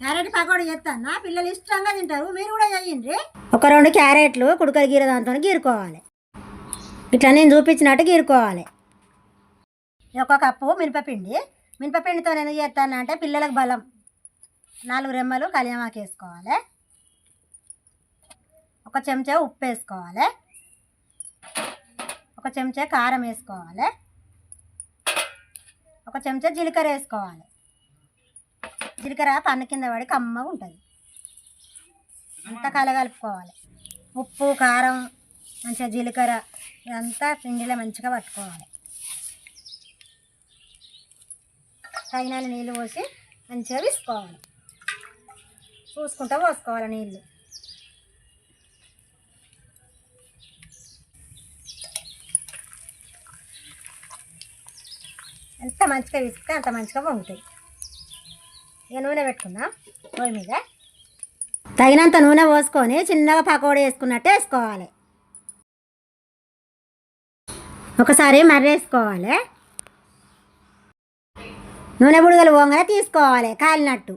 Carrot pakodi చేస్తాను? పిల్లలు ఇష్టంగా తింటారు. మీరు కూడా చేయండి. ఒక రెండు క్యారెట్లు కుడుకలు గీర దాంతో గీరుకోవాలి. ఇట్లా నేను చూపించినట్టు గీరుకోవాలి. ఒక కప్పు మినపపిండి. మినపపిండితో నేను చేస్తాను అంటే పిల్లలకు బలం. నాలుగు రెమ్మలు కలియమాకు వేసుకోవాలి. ఒక చెంచా ఉప్పు వేసుకోవాలి. ఒక చెంచా కారం వేసుకోవాలి. ఒక చెంచా జీలకర్ర వేసుకోవాలి. జీలకర్ర పన్ను కింద పడి కమ్మగా ఉంటుంది. అంతా కలగలుపుకోవాలి. ఉప్పు కారం మంచిగా జీలకర్ర ఇదంతా పిండిలో మంచిగా పట్టుకోవాలి. తగిన నీళ్ళు పోసి మంచిగా వేసుకోవాలి. చూసుకుంటూ పోసుకోవాలి నీళ్ళు. ఎంత మంచిగా విసిస్తే అంత మంచిగా ఉంటాయి ఇక నూనె పెట్టుకుందాం. పొయ్యి మీద. తగినంత నూనె పోసుకొని చిన్నగా పకోడీ వేసుకున్నట్టు వేసుకోవాలి. ఒకసారి మర్రేసుకోవాలి నూనె బుడగలు పోగానే తీసుకోవాలి కాలినట్టు.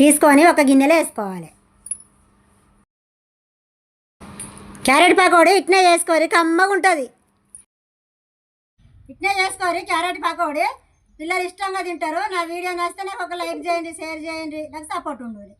తీసుకొని ఒక గిన్నెలో వేసుకోవాలి. క్యారెట్ పకోడీ ఇట్నే చేసుకోవాలి కమ్మగా ఉంటుంది ఇట్నే చేసుకోవాలి క్యారెట్ పకోడీ పిల్లలు ఇష్టంగా తింటారు. నా వీడియో నచ్చితే నాకు ఒక లైక్ చేయండి షేర్ చేయండి. నాకు సపోర్ట్ ఉండాలి